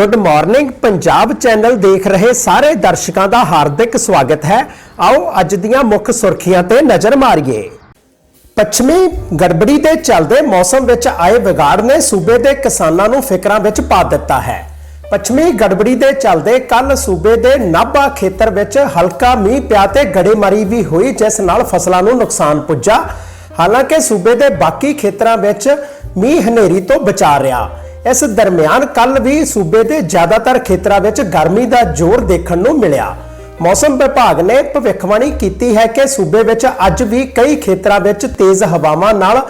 Good morning Punjab channel ਦੇਖ ਰਹੇ ਸਾਰੇ ਦਰਸ਼ਕਾਂ ਦਾ ਹਾਰਦਿਕ ਸਵਾਗਤ ਹੈ। ਆਓ ਅੱਜ ਦੀਆਂ ਮੁੱਖ ਸੁਰਖੀਆਂ ਤੇ ਨਜ਼ਰ ਮਾਰੀਏ। ਪੱਛਮੀ ਗੜਬੜੀ ਦੇ ਚੱਲਦੇ ਮੌਸਮ ਵਿੱਚ ਆਏ ਵਿਗਾੜ ਨੇ ਸੂਬੇ ਦੇ ਕਿਸਾਨਾਂ ਨੂੰ ਫਿਕਰਾਂ ਵਿੱਚ ਪਾ ਦਿੱਤਾ ਹੈ। ਪੱਛਮੀ ਗੜਬੜੀ ਦੇ ਚੱਲਦੇ ਕੱਲ ਸੂਬੇ ਦੇ ਨਾਭਾ ਖੇਤਰ ਵਿੱਚ ਹਲਕਾ ਮੀਂਹ ਪਿਆ ਤੇ ਗੜੇਮਾਰੀ ਵੀ ਹੋਈ, ਜਿਸ ਨਾਲ ਫਸਲਾਂ ਨੂੰ ਨੁਕਸਾਨ ਪੁੱਜਾ। ਹਾਲਾਂਕਿ ਸੂਬੇ ਦੇ ਬਾਕੀ ਖੇਤਰਾਂ ਵਿੱਚ ਮੀਂਹ ਹਨੇਰੀ ਤੋਂ ਬਚਾ ਰਿਹਾ। ਇਸ ਦਰਮਿਆਨ ਕੱਲ ਵੀ ਸੂਬੇ ਦੇ ਜ਼ਿਆਦਾਤਰ ਖੇਤਰਾਂ ਵਿੱਚ ਗਰਮੀ ਦਾ ਜ਼ੋਰ ਦੇਖਣ ਨੂੰ ਮਿਲਿਆ। ਮੌਸਮ ਵਿਭਾਗ ਨੇ ਭਵਿੱਖਬਾਣੀ ਕੀਤੀ ਹੈ ਕਿ ਸੂਬੇ ਵਿੱਚ ਅੱਜ ਵੀ ਕਈ ਖੇਤਰਾਂ ਵਿੱਚ ਤੇਜ਼ ਹਵਾਵਾਂ ਨਾਲ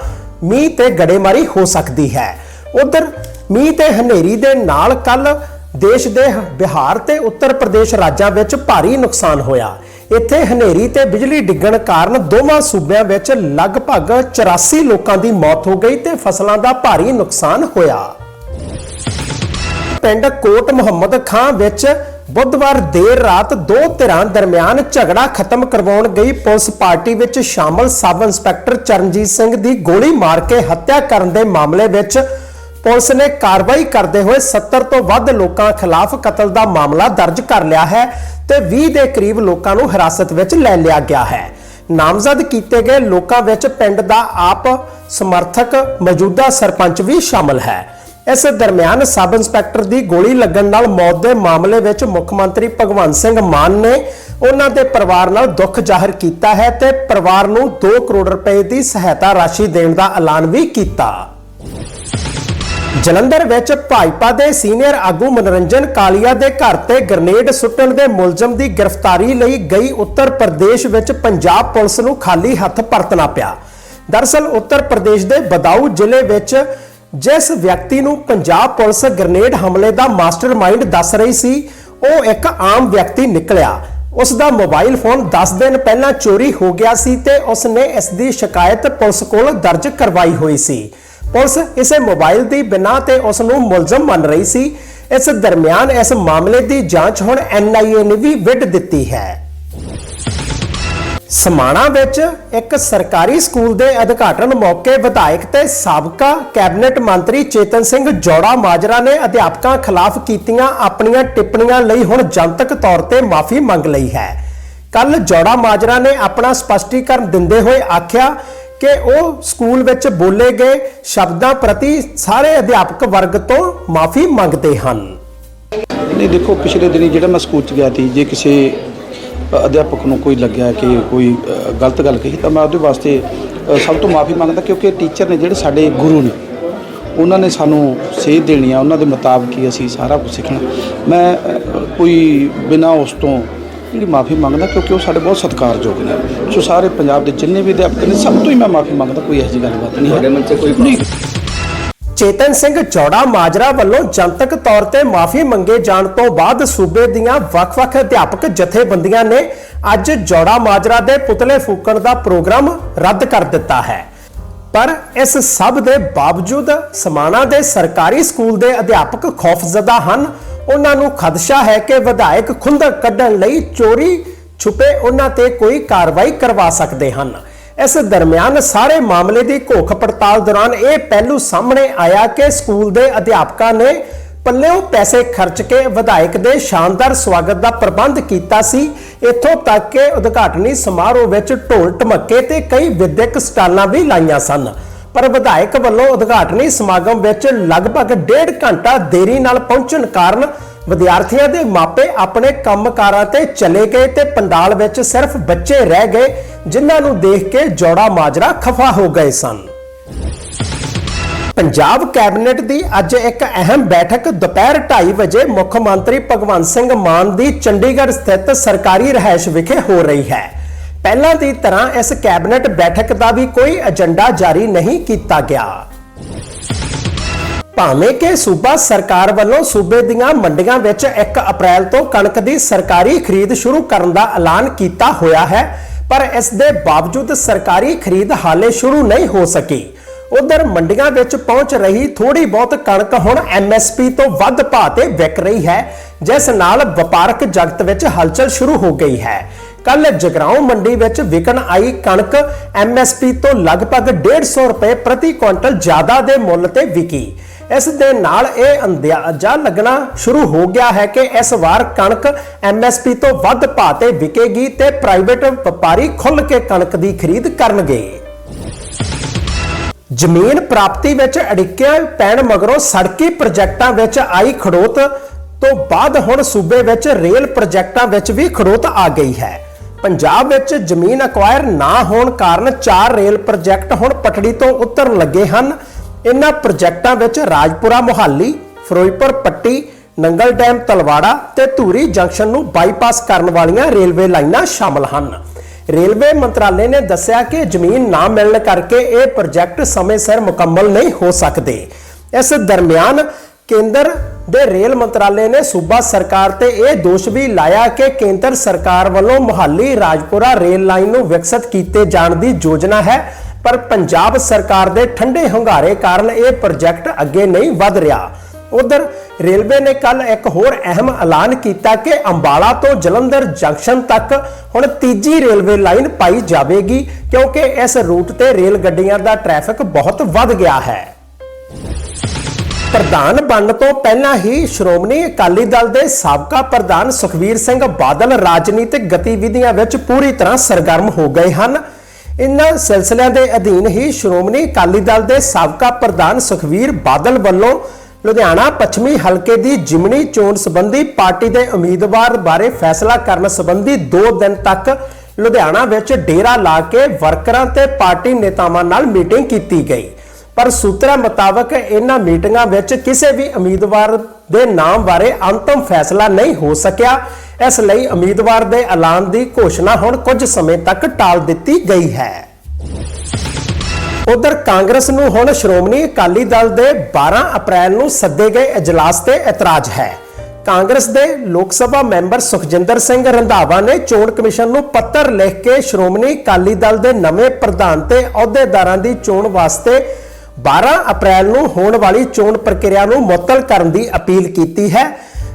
ਮੀਂਹ ਤੇ ਗੜੇਮਾਰੀ ਹੋ ਸਕਦੀ ਹੈ। ਉਧਰ ਮੀਂਹ ਤੇ ਹਨੇਰੀ ਦੇ ਨਾਲ ਕੱਲ ਦੇਸ਼ ਦੇ ਬਿਹਾਰ ਤੇ ਉੱਤਰ ਪ੍ਰਦੇਸ਼ ਰਾਜਾਂ ਵਿੱਚ ਭਾਰੀ ਨੁਕਸਾਨ ਹੋਇਆ। ਇੱਥੇ ਹਨੇਰੀ ਤੇ ਬਿਜਲੀ ਡਿੱਗਣ ਕਾਰਨ ਦੋਵਾਂ ਸੂਬਿਆਂ ਵਿੱਚ ਲਗਭਗ 84 ਲੋਕਾਂ ਦੀ ਮੌਤ ਹੋ ਗਈ ਤੇ ਫਸਲਾਂ ਦਾ ਭਾਰੀ ਨੁਕਸਾਨ ਹੋਇਆ। ਪਿੰਡ ਕੋਟ ਮੁਹੰਮਦ ਖਾਂ ਵਿੱਚ ਬੁੱਧਵਾਰ ਦੇਰ ਰਾਤ ਦੋ ਧਿਰਾਂ ਦਰਮਿਆਨ ਝਗੜਾ ਖਤਮ ਕਰਵਾਉਣ ਗਈ ਪੁਲਿਸ ਪਾਰਟੀ ਵਿੱਚ ਸ਼ਾਮਲ ਸਬ ਇੰਸਪੈਕਟਰ ਚਰਨਜੀਤ ਸਿੰਘ ਦੀ ਗੋਲੀ ਮਾਰ ਕੇ ਹੱਤਿਆ ਕਰਨ ਦੇ ਮਾਮਲੇ ਵਿੱਚ ਪੁਲਿਸ ਨੇ ਕਾਰਵਾਈ ਕਰਦੇ ਹੋਏ 70 ਤੋਂ ਵੱਧ ਲੋਕਾਂ ਖਿਲਾਫ ਕਤਲ ਦਾ ਮਾਮਲਾ ਦਰਜ ਕਰ ਲਿਆ ਹੈ ਤੇ 20 ਦੇ ਕਰੀਬ ਲੋਕਾਂ ਨੂੰ ਹਿਰਾਸਤ ਵਿੱਚ ਲੈ ਲਿਆ ਗਿਆ ਹੈ। ਨਾਮਜ਼ਦ ਕੀਤੇ ਗਏ ਲੋਕਾਂ ਵਿੱਚ ਪਿੰਡ ਦਾ ਆਪ ਸਮਰਥਕ ਮੌਜੂਦਾ ਸਰਪੰਚ ਵੀ ਸ਼ਾਮਲ ਹੈ। ਇਸ ਦਰਮਿਆਨ ਸਬ ਇੰਸਪੈਕਟਰ ਦੀ ਗੋਲੀ ਲੱਗਣ ਨਾਲ ਮੌਤ ਦੇ ਮਾਮਲੇ ਵਿੱਚ ਮੁੱਖ ਮੰਤਰੀ ਭਗਵੰਤ ਸਿੰਘ ਮਾਨ ਨੇ ਉਹਨਾਂ ਦੇ ਪਰਿਵਾਰ ਨਾਲ ਦੁੱਖ ਜ਼ਾਹਰ ਕੀਤਾ ਹੈ ਤੇ ਪਰਿਵਾਰ ਨੂੰ 2 ਕਰੋੜ ਰੁਪਏ ਦੀ ਸਹਾਇਤਾ ਰਾਸ਼ੀ ਦੇਣ ਦਾ ਐਲਾਨ ਵੀ ਕੀਤਾ। ਜਲੰਧਰ ਵਿੱਚ ਭਾਜਪਾ ਦੇ ਸੀਨੀਅਰ ਆਗੂ ਮਨੋਰੰਜਨ ਕਾਲੀਆ ਦੇ ਘਰ ਤੇ ਗ੍ਰਨੇਡ ਸੁੱਟਣ ਦੇ ਮੁਲਜ਼ਮ ਦੀ ਗ੍ਰਿਫਤਾਰੀ ਲਈ ਗਈ ਉੱਤਰ ਪ੍ਰਦੇਸ਼ ਵਿੱਚ ਪੰਜਾਬ ਪੁਲਿਸ ਨੂੰ ਖਾਲੀ ਹੱਥ ਪਰਤਣਾ ਪਿਆ। ਦਰਸਲ ਉੱਤਰ ਪ੍ਰਦੇਸ਼ ਦੇ ਬਦਾਊ ਜ਼ਿਲ੍ਹੇ ਵਿੱਚ ਜਿਸ ਵਿਅਕਤੀ ਨੂੰ ਪੰਜਾਬ ਪੁਲਿਸ ਗ੍ਰਨੇਡ ਹਮਲੇ ਦਾ ਮਾਸਟਰਮਾਈਂਡ ਦੱਸ ਰਹੀ ਸੀ, ਉਹ ਇੱਕ ਆਮ ਵਿਅਕਤੀ ਨਿਕਲਿਆ। ਉਸ ਦਾ ਮੋਬਾਈਲ ਫੋਨ 10 ਦਿਨ ਪਹਿਲਾਂ ਚੋਰੀ ਹੋ ਗਿਆ ਸੀ ਤੇ ਉਸ ਨੇ ਇਸ ਦੀ ਸ਼ਿਕਾਇਤ ਪੁਲਿਸ ਕੋਲ ਦਰਜ ਕਰਵਾਈ ਹੋਈ ਸੀ। ਪੁਲਿਸ ਇਸੇ ਮੋਬਾਈਲ ਦੀ ਬਿਨਾਂ ਤੇ ਉਸ ਨੂੰ ਮੁਲਜ਼ਮ ਮੰਨ ਰਹੀ ਸੀ। ਇਸ ਦਰਮਿਆਨ ਇਸ ਮਾਮਲੇ ਦੀ ਜਾਂਚ ਹੁਣ ਐਨਆਈਏ ਨੇ ਵੀ ਵਿੱਢ ਦਿੱਤੀ ਹੈ। ਸਮਾਣਾ ਵਿੱਚ ਇੱਕ ਸਰਕਾਰੀ ਸਕੂਲ ਦੇ ਉਦਘਾਟਨ ਮੌਕੇ ਵਿਧਾਇਕ ਤੇ ਸਾਬਕਾ ਕੈਬਨਿਟ ਮੰਤਰੀ ਚੇਤਨ ਸਿੰਘ ਜੋੜਾ ਮਾਜਰਾ ਨੇ ਅਧਿਆਪਕਾਂ ਖਿਲਾਫ ਕੀਤੀਆਂ ਆਪਣੀਆਂ ਟਿੱਪਣੀਆਂ ਲਈ ਹੁਣ ਜਨਤਕ ਤੌਰ ਤੇ ਮਾਫੀ ਮੰਗ ਲਈ ਹੈ। ਕੱਲ ਜੋੜਾ ਮਾਜਰਾ ਨੇ ਆਪਣਾ ਸਪਸ਼ਟੀਕਰਨ ਦਿੰਦੇ ਹੋਏ ਆਖਿਆ ਕਿ ਉਹ ਸਕੂਲ ਵਿੱਚ ਬੋਲੇ ਗਏ ਸ਼ਬਦਾਂ ਪ੍ਰਤੀ ਸਾਰੇ ਅਧਿਆਪਕ ਵਰਗ ਤੋਂ ਮਾਫੀ ਮੰਗਦੇ ਹਨ। ਨਹੀਂ, ਦੇਖੋ, ਪਿਛਲੇ ਦਿਨੀ ਜਿਹੜਾ ਮੈਂ ਸਕੂਲ ਚ ਗਿਆ ਸੀ, ਜੇ ਕਿਸੇ ਅਧਿਆਪਕ ਨੂੰ ਕੋਈ ਲੱਗਿਆ ਕਿ ਕੋਈ ਗਲਤ ਗੱਲ ਕਹੀ ਤਾਂ ਮੈਂ ਉਹਦੇ ਵਾਸਤੇ ਸਭ ਤੋਂ ਮਾਫੀ ਮੰਗਦਾ ਕਿਉਂਕਿ ਟੀਚਰ ਨੇ ਜਿਹੜੇ ਸਾਡੇ ਗੁਰੂ ਨੇ ਉਹਨਾਂ ਨੇ ਸਾਨੂੰ ਸੇਧ ਦੇਣੀ ਆ ਉਹਨਾਂ ਦੇ ਮੁਤਾਬਕ ਹੀ ਅਸੀਂ ਸਾਰਾ ਕੁਝ ਸਿੱਖਣਾ। ਮੈਂ ਕੋਈ ਬਿਨਾਂ ਉਸ ਤੋਂ ਜਿਹੜੀ ਮਾਫੀ ਮੰਗਦਾ ਕਿਉਂਕਿ ਉਹ ਸਾਡੇ ਬਹੁਤ ਸਤਿਕਾਰਯੋਗ ਨੇ। ਸੋ ਸਾਰੇ ਪੰਜਾਬ ਦੇ ਜਿੰਨੇ ਵੀ ਅਧਿਆਪਕ ਨੇ ਸਭ ਤੋਂ ਹੀ ਮੈਂ ਮਾਫੀ ਮੰਗਦਾ ਕੋਈ ਇਹੋ ਜਿਹੀ ਗੱਲਬਾਤ ਨਹੀਂ ਹੈ। ਮਨ ਕੋਈ ਨਹੀਂ। ਚੇਤਨ ਸਿੰਘ ਚੌੜਾ ਮਾਜਰਾ ਵੱਲੋਂ ਜਨਤਕ ਤੌਰ ਤੇ ਮਾਫੀ ਮੰਗੇ ਜਾਣ ਤੋਂ ਬਾਅਦ ਸੂਬੇ ਦੀਆਂ ਵੱਖ-ਵੱਖ ਅਧਿਆਪਕ ਜਥੇਬੰਦੀਆਂ ਨੇ ਅੱਜ ਜੌੜਾ ਮਾਜਰਾ ਦੇ ਪੁਤਲੇ ਫੂਕਣ ਦਾ ਪ੍ਰੋਗਰਾਮ ਰੱਦ ਕਰ ਦਿੱਤਾ ਹੈ। ਪਰ ਇਸ ਸਭ ਦੇ ਬਾਵਜੂਦ ਸਮਾਣਾ ਦੇ ਸਰਕਾਰੀ ਸਕੂਲ ਦੇ ਅਧਿਆਪਕ ਖੌਫਜ਼ਦਾ ਹਨ। ਉਹਨਾਂ ਨੂੰ ਖਦਸ਼ਾ ਹੈ ਕਿ ਵਿਧਾਇਕ ਖੁੰਦਕ ਕੱਢਣ ਲਈ ਚੋਰੀ ਛੁਪੇ ਉਹਨਾਂ ਤੇ ਕੋਈ ਕਾਰਵਾਈ ਕਰਵਾ ਸਕਦੇ ਹਨ। ਇਸ ਦਰਮਿਆਨ ਸਾਰੇ ਮਾਮਲੇ ਦੀ ਘੋਖ ਪੜਤਾਲ ਦੌਰਾਨ ਇਹ ਪਹਿਲੂ ਸਾਹਮਣੇ ਆਇਆ ਕਿ ਸਕੂਲ ਦੇ ਅਧਿਆਪਕਾਂ ਨੇ ਪੱਲਿਓਂ ਪੈਸੇ ਖਰਚ ਕੇ ਵਿਧਾਇਕ ਦੇ ਸ਼ਾਨਦਾਰ ਸਵਾਗਤ ਦਾ ਪ੍ਰਬੰਧ ਕੀਤਾ ਸੀ। ਇੱਥੋਂ ਤੱਕ ਕਿ ਉਦਘਾਟਨੀ ਸਮਾਰੋਹ ਵਿੱਚ ਢੋਲ ਢਮੱਕੇ ਤੇ ਕਈ ਵਿਦਿਅਕ ਸਟਾਲਾਂ ਵੀ ਲਾਈਆਂ ਸਨ। ਪਰ ਵਿਧਾਇਕ ਵੱਲੋਂ ਉਦਘਾਟਨੀ ਸਮਾਗਮ ਵਿੱਚ ਲਗਭਗ ਡੇਢ ਘੰਟਾ ਦੇਰੀ ਨਾਲ ਪਹੁੰਚਣ ਕਾਰਨ ਵਿਦਿਆਰਥੀਆਂ ਦੇ ਮਾਪੇ ਆਪਣੇ ਕੰਮਕਾਰਾਂ ਤੇ ਚਲੇ ਗਏ ਤੇ ਪੰਡਾਲ ਵਿੱਚ ਸਿਰਫ ਬੱਚੇ ਰਹਿ ਗਏ। ਜਿਨ੍ਹਾਂ ਨੂੰ ਦੇਖ ਕੇ ਜੋੜਾ ਮਾਜਰਾ ਖਫਾ ਹੋ ਗਏ ਸਨ। ਪੰਜਾਬ ਕੈਬਨਿਟ ਦੀ ਅੱਜ ਇੱਕ ਅਹਿਮ ਬੈਠਕ ਦੁਪਹਿਰ 2:30 ਵਜੇ ਮੁੱਖ ਮੰਤਰੀ ਭਗਵੰਤ ਸਿੰਘ ਮਾਨ ਦੀ ਚੰਡੀਗੜ੍ਹ ਸਥਿਤ ਸਰਕਾਰੀ ਰਹਿائش ਵਿਖੇ ਹੋ ਰਹੀ ਹੈ। ਪਹਿਲਾਂ ਦੀ ਤਰ੍ਹਾਂ ਇਸ ਕੈਬਨਿਟ ਬੈਠਕ ਦਾ ਵੀ ਕੋਈ ਏਜੰਡਾ ਜਾਰੀ ਨਹੀਂ ਕੀਤਾ ਗਿਆ। ਭਾਵੇਂ ਕਿ ਸੂਬਾ ਸਰਕਾਰ ਵੱਲੋਂ ਸੂਬੇ ਦੀਆਂ ਮੰਡੀਆਂ ਵਿੱਚ 1 ਅਪ੍ਰੈਲ ਤੋਂ ਕਣਕ ਦੀ ਸਰਕਾਰੀ ਖਰੀਦ ਸ਼ੁਰੂ ਕਰਨ ਦਾ ਐਲਾਨ ਕੀਤਾ ਹੋਇਆ ਹੈ ਪਰ ਇਸ ਦੇ ਬਾਵਜੂਦ ਸਰਕਾਰੀ ਖਰੀਦ ਹਾਲੇ ਸ਼ੁਰੂ ਨਹੀਂ ਹੋ ਸਕੀ। ਉਧਰ ਮੰਡੀਆਂ ਵਿੱਚ ਪਹੁੰਚ ਰਹੀ ਥੋੜੀ ਬਹੁਤ ਕਣਕ ਹੁਣ ਐਮਐਸਪੀ ਤੋਂ ਵੱਧ ਭਾਅ ਤੇ ਵਿਕ ਰਹੀ ਹੈ, ਜਿਸ ਨਾਲ ਵਪਾਰਕ ਜਗਤ ਵਿੱਚ ਹਲਚਲ ਸ਼ੁਰੂ ਹੋ ਗਈ ਹੈ। ਕੱਲ ਜਗਰਾਉਂ ਮੰਡੀ ਵਿੱਚ ਵਿਕਣ ਆਈ ਕਣਕ ਐਮਐਸਪੀ ਤੋਂ ਲਗਭਗ 150 ਰੁਪਏ ਪ੍ਰਤੀ ਕੁਇੰਟਲ ਜ਼ਿਆਦਾ ਦੇ ਮੁੱਲ ਤੇ ਵਿਕੀ। ਇਸ ਦੇ ਨਾਲ ਇਹ ਅੰਦਾਜ਼ਾ ਲੱਗਣਾ ਸ਼ੁਰੂ ਹੋ ਗਿਆ ਹੈ ਕਿ ਇਸ ਵਾਰ ਕਣਕ ਐਮਐਸਪੀ ਤੋਂ ਵੱਧ ਭਾਅ ਤੇ ਵਿਕੇਗੀ ਤੇ ਪ੍ਰਾਈਵੇਟ ਵਪਾਰੀ ਖੁੱਲ੍ਹ ਕੇ ਕਣਕ ਦੀ ਖਰੀਦ ਕਰਨਗੇ। ਜ਼ਮੀਨ ਪ੍ਰਾਪਤੀ ਵਿੱਚ ਅੜਿੱਕਿਆਂ ਪੈਣ ਮਗਰੋਂ ਸੜਕੀ ਪ੍ਰੋਜੈਕਟਾਂ ਵਿੱਚ ਆਈ ਖੜੋਤ ਤੋਂ ਬਾਅਦ ਹੁਣ ਸੂਬੇ ਵਿੱਚ ਰੇਲ ਪ੍ਰੋਜੈਕਟਾਂ ਵਿੱਚ ਵੀ ਖੜੋਤ ਆ ਗਈ ਹੈ। ਪੰਜਾਬ ਵਿੱਚ ਜ਼ਮੀਨ ਅਕਵਾਇਰ ਨਾ ਹੋਣ ਕਾਰਨ ਚਾਰ ਰੇਲ ਪ੍ਰੋਜੈਕਟ ਹੁਣ ਪਟੜੀ ਤੋਂ ਉਤਰਨ ਲੱਗੇ ਹਨ। ਇਹਨਾਂ ਪ੍ਰੋਜੈਕਟਾਂ ਵਿੱਚ ਰਾਜਪੁਰਾ, ਮੁਹਾਲੀ, ਫਿਰੋਜ਼ਪੁਰ, ਪੱਟੀ, ਨੰਗਲ ਡੈਮ, ਤਲਵਾੜਾ ਤੇ ਧੂਰੀ ਜੰਕਸ਼ਨ ਨੂੰ ਬਾਈਪਾਸ ਕਰਨ ਵਾਲੀਆਂ ਰੇਲਵੇ ਲਾਈਨਾਂ ਸ਼ਾਮਲ ਹਨ। ਰੇਲਵੇ ਮੰਤਰਾਲੇ ਨੇ ਦੱਸਿਆ ਕਿ ਜ਼ਮੀਨ ਨਾ ਮਿਲਣ ਕਰਕੇ ਇਹ ਪ੍ਰੋਜੈਕਟ ਸਮੇਂ ਸਿਰ ਮੁਕੰਮਲ ਨਹੀਂ ਹੋ ਸਕਦੇ। ਇਸ ਦਰਮਿਆਨ ਕੇਂਦਰ ਦੇ ਰੇਲ ਮੰਤਰਾਲੇ ਨੇ ਸੂਬਾ ਸਰਕਾਰ ਤੇ ਇਹ ਦੋਸ਼ ਵੀ ਲਾਇਆ ਕਿ ਕੇਂਦਰ ਸਰਕਾਰ ਵੱਲੋਂ ਮੁਹਾਲੀ ਰਾਜਪੁਰਾ ਰੇਲ ਲਾਈਨ ਨੂੰ ਵਿਕਸਿਤ ਕੀਤੇ ਜਾਣ ਦੀ ਯੋਜਨਾ ਹੈ। ਪਰ ਪੰਜਾਬ ਸਰਕਾਰ ਦੇ ਠੰਡੇ ਹੁੰਗਾਰੇ ਕਾਰਨ ਇਹ ਪ੍ਰੋਜੈਕਟ ਅੱਗੇ ਨਹੀਂ ਵਧ ਰਿਹਾ। ਉਧਰ ਰੇਲਵੇ ਨੇ ਕੱਲ ਇੱਕ ਹੋਰ ਅਹਿਮ ਐਲਾਨ ਕੀਤਾ ਕਿ ਅੰਬਾਲਾ ਤੋਂ ਜਲੰਧਰ ਜੰਕਸ਼ਨ ਤੱਕ ਹੁਣ ਤੀਜੀ ਰੇਲਵੇ ਲਾਈਨ ਪਾਈ ਜਾਵੇਗੀ, ਕਿਉਂਕਿ ਇਸ ਰੂਟ ਤੇ ਰੇਲ ਗੱਡੀਆਂ ਦਾ ਟ੍ਰੈਫਿਕ ਬਹੁਤ ਵੱਧ ਗਿਆ ਹੈ। ਪ੍ਰਧਾਨ ਬਣਨ ਤੋਂ ਪਹਿਲਾਂ ਹੀ ਸ਼੍ਰੋਮਣੀ ਅਕਾਲੀ ਦਲ ਦੇ ਸਾਬਕਾ ਪ੍ਰਧਾਨ ਸੁਖਵੀਰ ਸਿੰਘ ਬਾਦਲ ਰਾਜਨੀਤਿਕ ਗਤੀਵਿਧੀਆਂ ਵਿੱਚ ਪੂਰੀ ਤਰ੍ਹਾਂ ਸਰਗਰਮ ਹੋ ਗਏ ਹਨ। ਇਨ੍ਹਾਂ ਸਿਲਸਿਲਿਆਂ ਦੇ ਅਧੀਨ ਹੀ ਸ਼੍ਰੋਮਣੀ ਅਕਾਲੀ ਦਲ ਦੇ ਸਾਬਕਾ ਪ੍ਰਧਾਨ ਸੁਖਵੀਰ ਬਾਦਲ ਵੱਲੋਂ ਲੁਧਿਆਣਾ ਪੱਛਮੀ ਹਲਕੇ ਦੀ ਜਿਮਣੀ ਚੋਣ ਸੰਬੰਧੀ ਪਾਰਟੀ ਦੇ ਉਮੀਦਵਾਰ ਬਾਰੇ ਫੈਸਲਾ ਕਰਨ ਸੰਬੰਧੀ 2 ਦਿਨ ਤੱਕ ਲੁਧਿਆਣਾ ਵਿੱਚ ਡੇਰਾ ਲਾ ਕੇ ਵਰਕਰਾਂ ਤੇ ਪਾਰਟੀ ਨੇਤਾਵਾਂ ਨਾਲ ਮੀਟਿੰਗ ਕੀਤੀ ਗਈ। ਪਰ ਸੂਤਰਾਂ ਮੁਤਾਬਕ ਇਹਨਾਂ ਮੀਟਿੰਗਾਂ ਵਿੱਚ ਕਿਸੇ ਵੀ ਉਮੀਦਵਾਰ ਦੇ ਨਾਮ ਬਾਰੇ ਅੰਤਮ ਫੈਸਲਾ ਨਹੀਂ ਹੋ ਸਕਿਆ। ਇਸ ਲਈ ਉਮੀਦਵਾਰ ਦੇ ਐਲਾਨ ਦੀ ਘੋਸ਼ਣਾ ਹੁਣ ਕੁਝ ਸਮੇਂ ਤੱਕ ਟਾਲ ਦਿੱਤੀ ਗਈ ਹੈ। ਉਧਰ ਕਾਂਗਰਸ ਨੂੰ ਹੁਣ ਸ਼੍ਰੋਮਣੀ ਅਕਾਲੀ ਦਲ ਦੇ 12 ਅਪ੍ਰੈਲ ਨੂੰ ਸੱਦੇ ਗਏ ਇਜਲਾਸ ਤੇ ਇਤਰਾਜ਼ ਹੈ। ਕਾਂਗਰਸ ਦੇ ਲੋਕ ਸਭਾ ਮੈਂਬਰ ਸੁਖਜਿੰਦਰ ਸਿੰਘ ਰੰਧਾਵਾ ਨੇ ਚੋਣ ਕਮਿਸ਼ਨ ਨੂੰ ਪੱਤਰ ਲਿਖ ਕੇ ਸ਼੍ਰੋਮਣੀ ਅਕਾਲੀ ਦਲ ਦੇ ਨਵੇਂ ਪ੍ਰਧਾਨ ਤੇ ਅਹੁਦੇਦਾਰਾਂ ਦੀ ਚੋਣ ਵਾਸਤੇ 12 ਅਪ੍ਰੈਲ ਨੂੰ ਹੋਣ ਵਾਲੀ ਚੋਣ ਪ੍ਰਕਿਰਿਆ ਨੂੰ ਮੁਅੱਤਲ ਕਰਨ ਦੀ ਅਪੀਲ ਕੀਤੀ ਹੈ।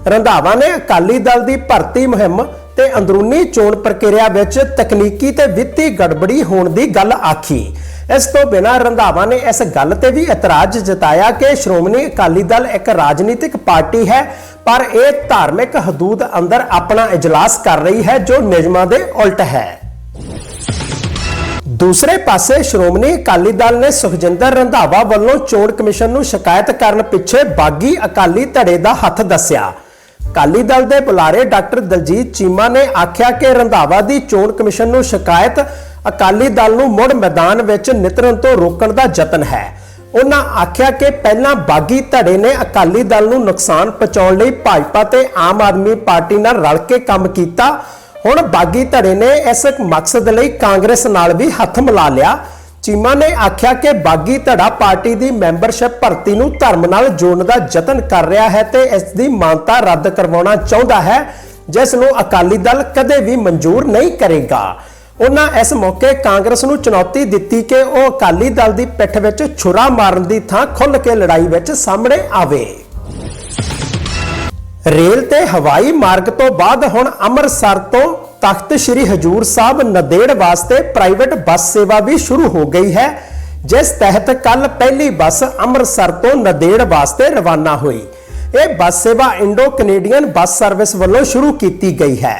ਰੰਧਾਵਾ ਨੇ ਅਕਾਲੀ ਦਲ ਦੀ ਭਰਤੀ ਮੁਹਿੰਮ ਤੇ ਅੰਦਰੂਨੀ ਚੋਣ ਪ੍ਰਕਿਰਿਆ ਵਿੱਚ ਤਕਨੀਕੀ ਤੇ ਵਿੱਤੀ ਗੜਬੜੀ ਹੋਣ ਦੀ ਗੱਲ ਆਖੀ। ਇਸ ਤੋਂ ਬਿਨਾਂ ਰੰਧਾਵਾ ਨੇ ਇਸ ਗੱਲ ਤੇ ਵੀ ਇਤਰਾਜ਼ ਜਤਾਇਆ ਕਿ ਸ਼੍ਰੋਮਣੀ ਅਕਾਲੀ ਦਲ ਇੱਕ ਰਾਜਨੀਤਿਕ ਪਾਰਟੀ ਹੈ, ਪਰ ਇਹ ਧਾਰਮਿਕ ਹਦੂਦ ਅੰਦਰ ਆਪਣਾ ਇਜਲਾਸ ਕਰ ਰਹੀ ਹੈ, ਜੋ ਨਿਯਮਾਂ ਦੇ ਉਲਟ ਹੈ। ਦੂਸਰੇ ਪਾਸੇ ਸ਼੍ਰੋਮਣੀ ਅਕਾਲੀ ਦਲ ਨੇ ਸੁਖਜਿੰਦਰ ਰੰਧਾਵਾ ਵੱਲੋਂ ਚੋਣ ਕਮਿਸ਼ਨ ਨੂੰ ਸ਼ਿਕਾਇਤ ਕਰਨ ਪਿੱਛੇ ਬਾਗੀ ਅਕਾਲੀ ਧੜੇ ਦਾ ਹੱਥ ਦੱਸਿਆ। ਅਕਾਲੀ ਦਲ ਦੇ ਬੁਲਾਰੇ ਡਾਕਟਰ ਦਲਜੀਤ ਚੀਮਾ ਨੇ ਆਖਿਆ ਕਿ ਰੰਧਾਵਾ ਦੀ ਚੋਣ ਕਮਿਸ਼ਨ ਨੂੰ ਸ਼ਿਕਾਇਤ ਅਕਾਲੀ ਦਲ ਨੂੰ ਮੁੜ ਮੈਦਾਨ ਵਿੱਚ ਨਿਤਰਨ ਤੋਂ ਰੋਕਣ ਦਾ ਯਤਨ ਹੈ। ਉਹਨਾਂ ਆਖਿਆ ਕਿ ਪਹਿਲਾਂ ਬਾਗੀ ਧੜੇ ਨੇ ਅਕਾਲੀ ਦਲ ਨੂੰ ਨੁਕਸਾਨ ਪਹੁੰਚਾਉਣ ਲਈ ਭਾਜਪਾ ਤੇ ਆਮ ਆਦਮੀ ਪਾਰਟੀ ਨਾਲ ਰਲ ਕੇ ਕੰਮ ਕੀਤਾ। ਹੁਣ ਬਾਗੀ ਧੜੇ ਨੇ ਇਸ ਮਕਸਦ ਲਈ ਕਾਂਗਰਸ ਨਾਲ ਵੀ ਹੱਥ ਮਿਲਾ ਲਿਆ। ਚੀਮਾ ਨੇ ਆਖਿਆ ਕਿ ਬਾਗੀ ਧੜਾ ਪਾਰਟੀ ਦੀ ਮੈਂਬਰਸ਼ਿਪ ਭਰਤੀ ਨੂੰ ਧਰਮ ਨਾਲ ਜੋੜਨ ਦਾ ਯਤਨ ਕਰ ਰਿਹਾ ਹੈ ਤੇ ਇਸ ਦੀ ਮਾਨਤਾ ਰੱਦ ਕਰਵਾਉਣਾ ਚਾਹੁੰਦਾ ਹੈ, ਜਿਸ ਨੂੰ ਅਕਾਲੀ ਦਲ ਕਦੇ ਵੀ ਮਨਜ਼ੂਰ ਨਹੀਂ ਕਰੇਗਾ। ਉਹਨਾਂ ਇਸ ਮੌਕੇ ਕਾਂਗਰਸ ਨੂੰ ਚੁਣੌਤੀ ਦਿੱਤੀ ਕਿ ਉਹ ਅਕਾਲੀ ਦਲ ਦੀ ਪਿੱਠ ਵਿੱਚ ਛੁਰਾ ਮਾਰਨ ਦੀ ਥਾਂ ਖੁੱਲ੍ਹ ਕੇ ਲੜਾਈ ਵਿੱਚ ਸਾਹਮਣੇ ਆਵੇ। ਰੇਲ ਤੇ ਹਵਾਈ ਮਾਰਗ ਤੋਂ ਬਾਅਦ ਹੁਣ ਅੰਮ੍ਰਿਤਸਰ ਤੋਂ ਤਖਤ ਸ੍ਰੀ ਹਜੂਰ ਸਾਹਿਬ ਨਦੇੜ ਵਾਸਤੇ ਪ੍ਰਾਈਵੇਟ ਬੱਸ ਸੇਵਾ ਵੀ ਸ਼ੁਰੂ ਹੋ ਗਈ ਹੈ, ਜਿਸ ਤਹਿਤ ਕੱਲ ਪਹਿਲੀ ਬੱਸ ਅੰਮ੍ਰਿਤਸਰ ਤੋਂ ਨਦੇੜ ਵਾਸਤੇ ਰਵਾਨਾ ਹੋਈ। ਇਹ ਬੱਸ ਸੇਵਾ ਇੰਡੋ ਕੈਨੇਡੀਅਨ ਬੱਸ ਸਰਵਿਸ ਵੱਲੋਂ ਸ਼ੁਰੂ ਕੀਤੀ ਗਈ ਹੈ।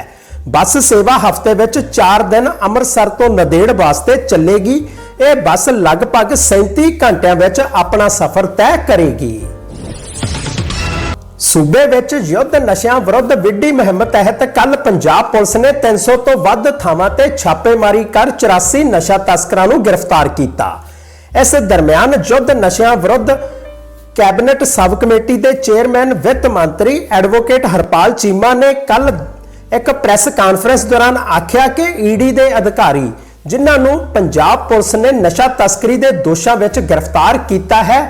ਬੱਸ ਸੇਵਾ ਹਫ਼ਤੇ ਵਿੱਚ 4 ਦਿਨ ਅੰਮ੍ਰਿਤਸਰ ਤੋਂ ਨਦੇੜ ਵਾਸਤੇ ਚੱਲੇਗੀ। ਇਹ ਬੱਸ ਲਗਭਗ 37 ਘੰਟਿਆਂ ਵਿੱਚ ਆਪਣਾ ਸਫ਼ਰ ਤੈਅ ਕਰੇਗੀ। ਸੂਬੇ ਵਿੱਚ ਯੁੱਧ ਨਸ਼ਿਆਂ ਵਿਰੁੱਧ ਵਿੱਢੀ ਮੁਹਿੰਮ ਤਹਿਤ ਕੱਲ ਪੰਜਾਬ ਪੁਲਿਸ ਨੇ 300 ਤੋਂ ਵੱਧ ਥਾਵਾਂ ਤੇ ਛਾਪੇਮਾਰੀ ਕਰ 84 ਨਸ਼ਾ ਤਸਕਰਾਂ ਨੂੰ ਗ੍ਰਿਫਤਾਰ ਕੀਤਾ। ਇਸ ਦਰਮਿਆਨ ਯੁੱਧ ਨਸ਼ਿਆਂ ਵਿਰੁੱਧ ਕੈਬਨਿਟ ਸਬ ਕਮੇਟੀ ਦੇ ਚੇਅਰਮੈਨ ਵਿੱਤ ਮੰਤਰੀ ਐਡਵੋਕੇਟ ਹਰਪਾਲ ਚੀਮਾ ਨੇ ਕੱਲ ਇੱਕ ਪ੍ਰੈਸ ਕਾਨਫਰੰਸ ਦੌਰਾਨ ਆਖਿਆ ਕਿ ਈਡੀ ਦੇ ਅਧਿਕਾਰੀ ਜਿਨ੍ਹਾਂ ਨੂੰ ਪੰਜਾਬ ਪੁਲਿਸ ਨੇ ਨਸ਼ਾ ਤਸਕਰੀ ਦੇ ਦੋਸ਼ਾਂ ਵਿੱਚ ਗ੍ਰਿਫਤਾਰ ਕੀਤਾ ਹੈ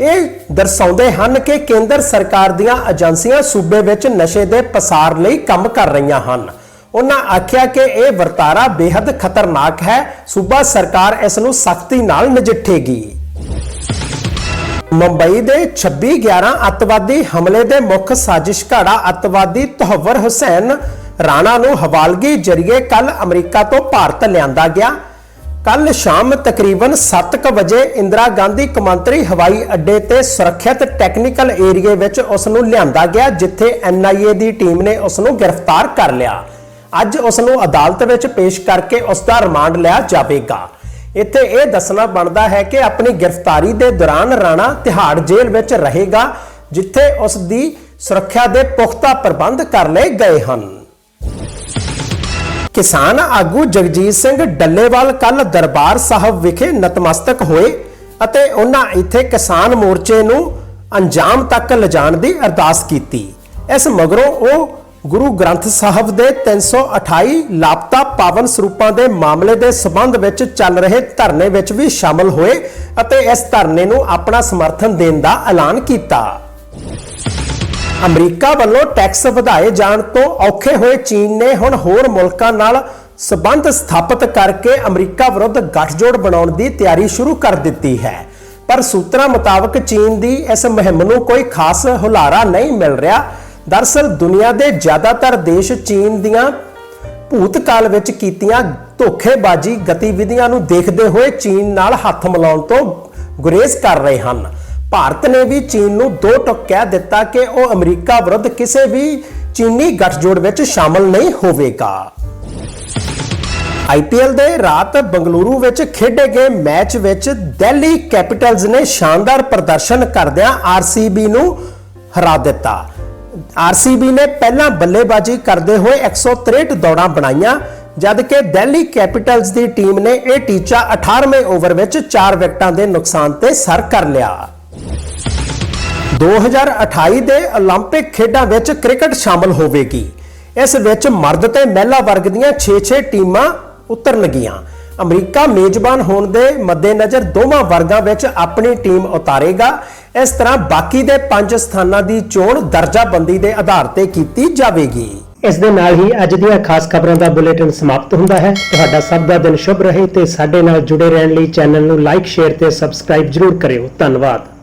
ਇਹ ਦਰਸਾਉਂਦੇ ਹਨ ਕਿ ਕੇਂਦਰ ਸਰਕਾਰ ਦੀਆਂ ਏਜੰਸੀਆਂ ਸੂਬੇ ਵਿੱਚ ਨਸ਼ੇ ਦੇ ਪਸਾਰ ਲਈ ਕੰਮ ਕਰ ਰਹੀਆਂ ਹਨ। ਉਹਨਾਂ ਆਖਿਆ ਕਿ ਇਹ ਵਰਤਾਰਾ ਬੇहद ਖਤਰਨਾਕ ਹੈ। ਸੂਬਾ ਸਰਕਾਰ ਇਸ ਨੂੰ ਸਖਤੀ ਨਾਲ ਨਜਿੱਠੇਗੀ। ਮੁੰਬਈ ਦੇ 26/11 ਅੱਤਵਾਦੀ ਹਮਲੇ ਦੇ ਮੁੱਖ ਸਾਜ਼ਿਸ਼ਘਾੜਾ ਅੱਤਵਾਦੀ ਤਹਵਰ ਹੁਸੈਨ ਰਾਣਾ ਨੂੰ ਹਵਾਲਗੀ ਜਰੀਏ ਕੱਲ ਅਮਰੀਕਾ ਤੋਂ ਭਾਰਤ ਲਿਆਂਦਾ ਗਿਆ। ਕੱਲ ਸ਼ਾਮ ਤਕਰੀਬਨ 7:00 ਵਜੇ ਇੰਦਰਾ ਗਾਂਧੀ ਕਮਾਂਤਰੀ ਹਵਾਈ ਅੱਡੇ ਤੇ ਸੁਰੱਖਿਅਤ ਟੈਕਨੀਕਲ ਏਰੀਏ ਵਿੱਚ ਉਸ ਨੂੰ ਲਿਆਂਦਾ ਗਿਆ, ਜਿੱਥੇ ਐਨਆਈਏ ਦੀ ਟੀਮ ਨੇ ਉਸ ਨੂੰ ਗ੍ਰਿਫਤਾਰ ਕਰ ਲਿਆ। ਅੱਜ ਉਸ ਨੂੰ ਅਦਾਲਤ ਵਿੱਚ ਪੇਸ਼ ਕਰਕੇ ਉਸ ਦਾ ਰਿਮਾਂਡ ਲਿਆ ਜਾਵੇਗਾ। ਇੱਥੇ ਇਹ ਦੱਸਣਾ ਬਣਦਾ ਹੈ ਕਿ ਆਪਣੀ ਗ੍ਰਿਫਤਾਰੀ ਦੇ ਦੌਰਾਨ ਰਾਣਾ ਤਿਹਾੜ ਜੇਲ੍ਹ ਵਿੱਚ ਰਹੇਗਾ, ਜਿੱਥੇ ਉਸ ਦੀ ਸੁਰੱਖਿਆ ਦੇ ਪੁਖਤਾ ਪ੍ਰਬੰਧ ਕਰ ਲਏ ਗਏ ਹਨ। ਕਿਸਾਨ ਆਗੂ ਜਗਜੀਤ ਸਿੰਘ ਡੱਲੇਵਾਲ ਕੱਲ ਦਰਬਾਰ ਸਾਹਿਬ ਵਿਖੇ ਨਤਮਸਤਕ ਹੋਏ ਅਤੇ ਉਹਨਾਂ ਇੱਥੇ ਕਿਸਾਨ ਮੋਰਚੇ ਨੂੰ ਅੰਜਾਮ ਤੱਕ ਲਿਜਾਣ ਦੀ ਅਰਦਾਸ ਕੀਤੀ। ਇਸ ਮਗਰੋਂ ਉਹ ਗੁਰੂ ਗ੍ਰੰਥ ਸਾਹਿਬ ਦੇ 328 ਲਾਪਤਾ ਪਾਵਨ ਸਰੂਪਾਂ ਦੇ ਮਾਮਲੇ ਦੇ ਸਬੰਧ ਵਿੱਚ ਚੱਲ ਰਹੇ ਧਰਨੇ ਵਿੱਚ ਵੀ ਸ਼ਾਮਲ ਹੋਏ ਅਤੇ ਇਸ ਧਰਨੇ ਨੂੰ ਆਪਣਾ ਸਮਰਥਨ ਦੇਣ ਦਾ ਐਲਾਨ ਕੀਤਾ। ਅਮਰੀਕਾ ਵੱਲੋਂ ਟੈਕਸ ਵਧਾਏ ਜਾਣ ਤੋਂ ਔਖੇ ਹੋਏ ਚੀਨ ਨੇ ਹੁਣ ਹੋਰ ਮੁਲਕਾਂ ਨਾਲ ਸਬੰਧ ਸਥਾਪਿਤ ਕਰਕੇ ਅਮਰੀਕਾ ਵਿਰੁੱਧ ਗੱਠਜੋੜ ਬਣਾਉਣ ਦੀ ਤਿਆਰੀ ਸ਼ੁਰੂ ਕਰ ਦਿੱਤੀ ਹੈ। ਪਰ ਸੂਤਰਾਂ ਮੁਤਾਬਕ ਚੀਨ ਦੀ ਇਸ ਮੁਹਿੰਮ ਨੂੰ ਕੋਈ ਖਾਸ ਹੁਲਾਰਾ ਨਹੀਂ ਮਿਲ ਰਿਹਾ। ਦਰਸਲ ਦੁਨੀਆ ਦੇ ਜ਼ਿਆਦਾਤਰ ਦੇਸ਼ ਚੀਨ ਦੀਆਂ ਭੂਤਕਾਲ ਵਿੱਚ ਕੀਤੀਆਂ ਧੋਖੇਬਾਜ਼ੀ ਗਤੀਵਿਧੀਆਂ ਨੂੰ ਦੇਖਦੇ ਹੋਏ ਚੀਨ ਨਾਲ ਹੱਥ ਮਿਲਾਉਣ ਤੋਂ ਗੁਰੇਜ਼ ਕਰ ਰਹੇ ਹਨ। ਭਾਰਤ ਨੇ ਵੀ ਚੀਨ ਨੂੰ ਦੋ ਟੁਕ ਕਹਿ ਦਿੱਤਾ ਕਿ ਉਹ ਅਮਰੀਕਾ ਵਿਰੁੱਧ ਕਿਸੇ ਵੀ ਚੀਨੀ ਗੱਠਜੋੜ ਵਿੱਚ ਸ਼ਾਮਲ ਨਹੀਂ ਹੋਵੇਗਾ। ਆਈਪੀਐਲ ਦੇ ਰਾਤ ਬੰਗਲੁਰੂ ਵਿੱਚ ਖੇਡੇ ਗਏ ਮੈਚ ਵਿੱਚ ਦਿੱਲੀ ਕੈਪੀਟਲਸ ਨੇ ਸ਼ਾਨਦਾਰ ਪ੍ਰਦਰਸ਼ਨ ਕਰਦਿਆਂ ਆਰਸੀਬੀ ਨੂੰ ਹਰਾ ਦਿੱਤਾ। ਆਰਸੀਬੀ ਨੇ ਪਹਿਲਾਂ ਬੱਲੇਬਾਜ਼ੀ ਕਰਦੇ ਹੋਏ 163 ਦੌੜਾਂ ਬਣਾਈਆਂ ਜਦ ਕਿ ਦਿੱਲੀ ਕੈਪੀਟਲਸ ਦੀ ਟੀਮ ਨੇ ਇਹ ਟੀਚਾ 18ਵੇਂ ਓਵਰ ਵਿੱਚ 4 ਵਿਕਟਾਂ ਦੇ ਨੁਕਸਾਨ ਤੇ ਸਰ ਕਰ ਲਿਆ। 2028 ਦੇ 올림픽 ਖੇਡਾਂ ਵਿੱਚ ਕ੍ਰਿਕਟ ਸ਼ਾਮਲ ਹੋਵੇਗੀ ਇਸ ਵਿੱਚ ਮਰਦ ਤੇ ਮਹਿਲਾ ਵਰਗ ਦੀਆਂ 6-6 ਟੀਮਾਂ ਉਤਰਨਗੀਆਂ ਅਮਰੀਕਾ ਮੇਜ਼ਬਾਨ ਹੋਣ ਦੇ ਮੱਦੇਨਜ਼ਰ ਦੋਵਾਂ ਵਰਗਾਂ ਵਿੱਚ ਆਪਣੀ ਟੀਮ ਉਤਾਰੇਗਾ ਇਸ ਤਰ੍ਹਾਂ ਬਾਕੀ ਦੇ 5 ਸਥਾਨਾਂ ਦੀ ਚੋਣ ਦਰਜਾਬੰਦੀ ਦੇ ਆਧਾਰ ਤੇ ਕੀਤੀ ਜਾਵੇਗੀ ਇਸ ਦੇ ਨਾਲ ਹੀ ਅੱਜ ਦੀਆਂ ਖਾਸ ਖਬਰਾਂ ਦਾ ਬੁਲੇਟਿਨ ਸਮਾਪਤ ਹੁੰਦਾ ਹੈ ਤੁਹਾਡਾ ਸਭ ਦਾ ਦਿਨ ਸ਼ੁਭ ਰਹੇ ਤੇ ਸਾਡੇ ਨਾਲ ਜੁੜੇ ਰਹਿਣ ਲਈ ਚੈਨਲ ਨੂੰ ਲਾਈਕ ਸ਼ੇਅਰ ਤੇ ਸਬਸਕ੍ਰਾਈਬ ਜਰੂਰ ਕਰਿਓ ਧੰਨਵਾਦ